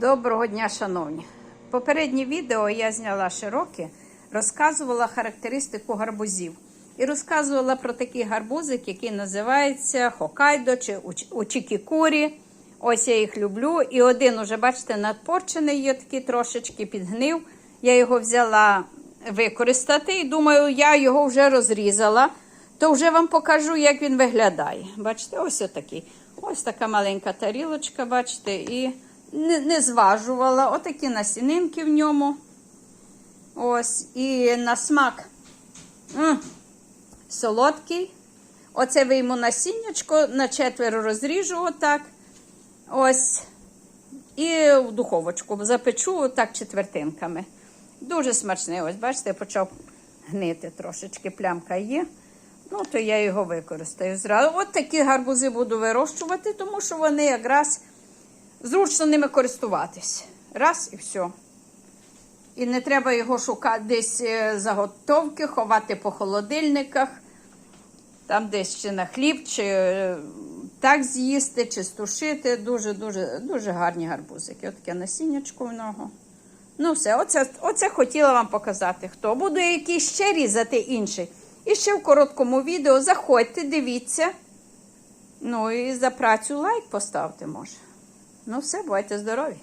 Доброго дня, шановні! Попереднє відео я зняла широке, розказувала характеристику гарбузів. І розказувала про такий гарбузик, який називається Хокайдо чи Уч- Учікікурі. Ось я їх люблю. І один уже, бачите, надпорчений є такий трошечки підгнив. Я його взяла використати і думаю, я його вже розрізала. То вже вам покажу, як він виглядає. Бачите, ось отакий. Ось така маленька тарілочка, бачите, і не, не зважувала. Отакі насінинки в ньому. Ось, і на смак. м солодкий. Оце вийму насіннячко, на четверо розріжу отак. Ось. І в духовочку запечу отак четвертинками. Дуже смачний. Ось, бачите, почав гнити трошечки, плямка є. Ну, то я його використаю зразу. От такі гарбузи буду вирощувати, тому що вони якраз зручно ними користуватись. Раз і все. І не треба його шукати десь е, заготовки, ховати по холодильниках, там десь чи на хліб, чи е, так з'їсти, чи стушити. Дуже, дуже, гарні гарбузики. От таке насіннячко в нього. Ну, все, оце, оце хотіла вам показати. Хто буде якийсь ще різати інший. І ще в короткому відео заходьте, дивіться. Ну і за працю лайк поставте може. Ну все, бувайте здорові!